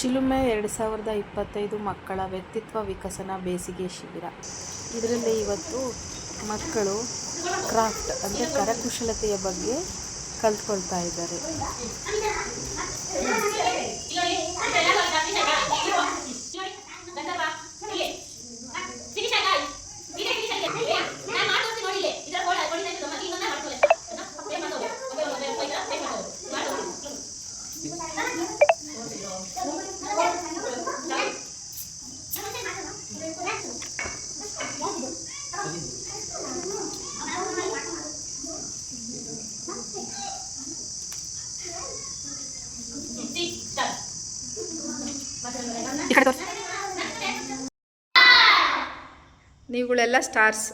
ಚಿಲುಮೆ ಎರಡು ಸಾವಿರದ ಇಪ್ಪತ್ತೈದು ಮಕ್ಕಳ ವ್ಯಕ್ತಿತ್ವ ವಿಕಸನ ಬೇಸಿಗೆ ಶಿಬಿರ. ಇದರಲ್ಲಿ ಇವತ್ತು ಮಕ್ಕಳು ಕ್ರಾಫ್ಟ್ ಅಂದರೆ ಕರಕುಶಲತೆಯ ಬಗ್ಗೆ ಕಲ್ತ್ಕೊಳ್ತಾ ಇದ್ದಾರೆ. ನೀವುಗಳೆಲ್ಲ ಸ್ಟಾರ್ಸ್